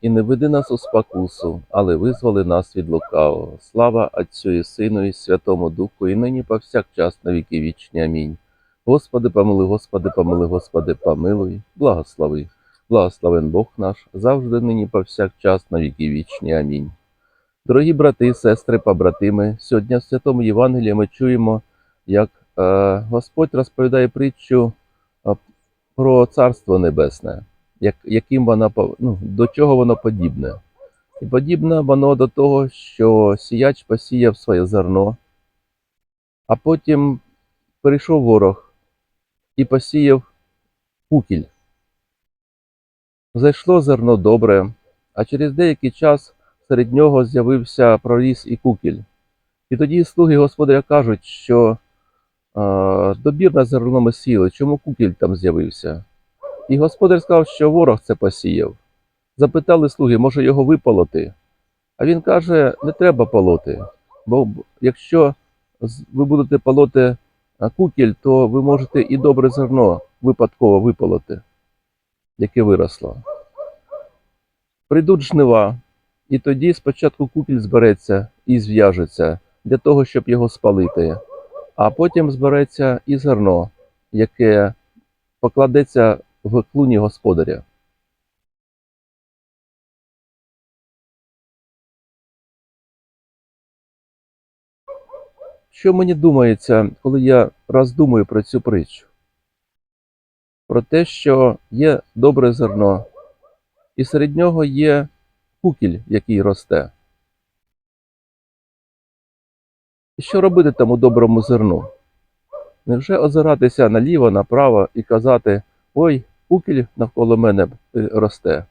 І не веди нас у спокусу, але визволи нас від лукавого. Слава Отцю і Сину, і Святому Духу, і нині повсякчас на віки вічні. Амінь. Господи, помилуй, Господи, помилуй, Господи, помилуй, благослови. Благословен Бог наш, завжди нині повсякчас на віки вічні. Амінь. Дорогі брати, сестри, побратими, сьогодні в Святому Євангелії ми чуємо, як е, Господь розповідає притчу е, про Царство Небесне як, яким вона ну, до чого воно подібне. І подібне воно до того, що сіяч посіяв своє зерно, а потім прийшов ворог і посіяв кукіль. Зайшло зерно добре, а через деякий час серед нього з'явився проріс і кукіль. І тоді слуги господаря кажуть, що е, добірне зерно ми сіяли, чому кукіль там з'явився? І господар сказав, що ворог це посіяв. Запитали слуги, може його виполоти? А він каже: не треба полоти, бо якщо ви будете полоти а, кукіль, то ви можете і добре зерно випадково виполоти, яке виросло. Прийдуть жнива, і тоді спочатку кукіль збереться і зв'яжеться для того, щоб його спалити, а потім збереться і зерно, яке покладеться в клуні господаря. Що мені думається, коли я роздумую про цю притчу? Про те, що є добре зерно, і серед нього є кукіль, який росте. Що робити тому доброму зерну? Невже озиратися наліво, направо і казати Ой, кукіль навколо мене е, росте.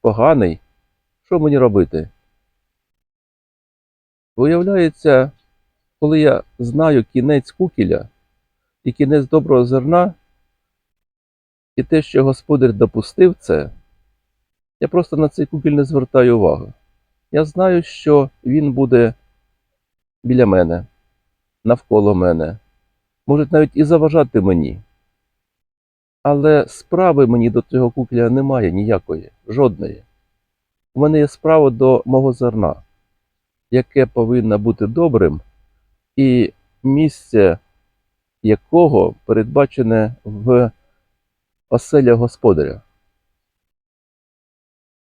Поганий. Що мені робити? Виявляється, коли я знаю кінець кукіля і кінець доброго зерна, і те, що господар допустив це, я просто на цей кукіль не звертаю уваги. Я знаю, що він буде біля мене, навколо мене, може навіть і заважати мені. Але справи мені до цього кукля немає ніякої, жодної. У мене є справа до мого зерна, яке повинно бути добрим, і місце якого передбачене в оселя господаря.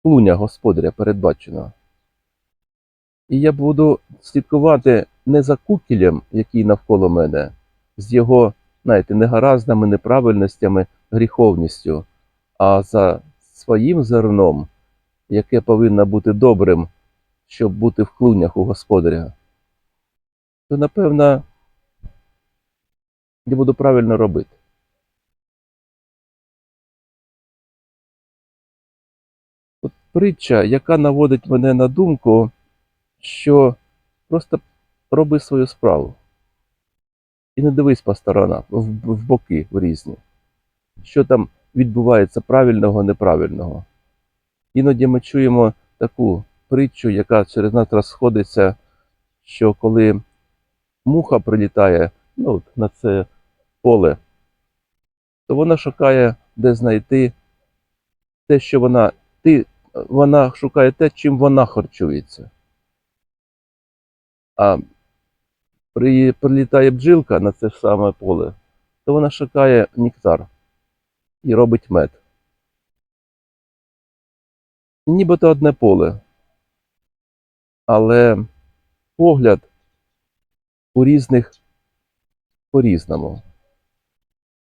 Клуня господаря передбачено. І я буду слідкувати не за кукілем, який навколо мене, з його, знаєте, негаразними, неправильностями, гріховністю, а за своїм зерном, яке повинно бути добрим, щоб бути в клунях у господаря, то напевно я буду правильно робити. От притча, яка наводить мене на думку, що просто роби свою справу. І не дивись по сторонам, в, боки в різні. Що там відбувається правильного, неправильного. Іноді ми чуємо таку притчу, яка через нас розходиться, що коли муха прилітає ну, на це поле, то вона шукає, де знайти те, що вона, ти, вона шукає те, чим вона харчується. А прилітає бджілка на це саме поле, то вона шукає нектар і робить мед. Нібито одне поле. Але погляд у різних по-різному.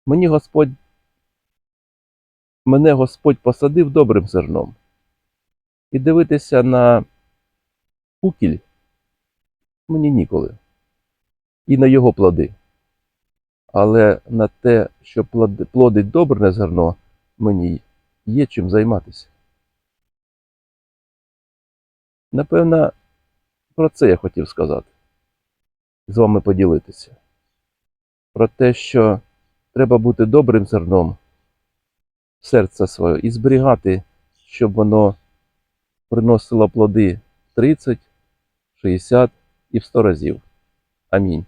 Мені Господь, мене Господь посадив добрим зерном. І дивитися на кукіль мені ніколи. І на його плоди. Але на те, що плоди- плодить добре зерно, мені є чим займатися. Напевно, про це я хотів сказати. з вами поділитися. Про те, що треба бути добрим зерном серця своє і зберігати, щоб воно приносило плоди 30, 60 і в 100 разів. Амінь.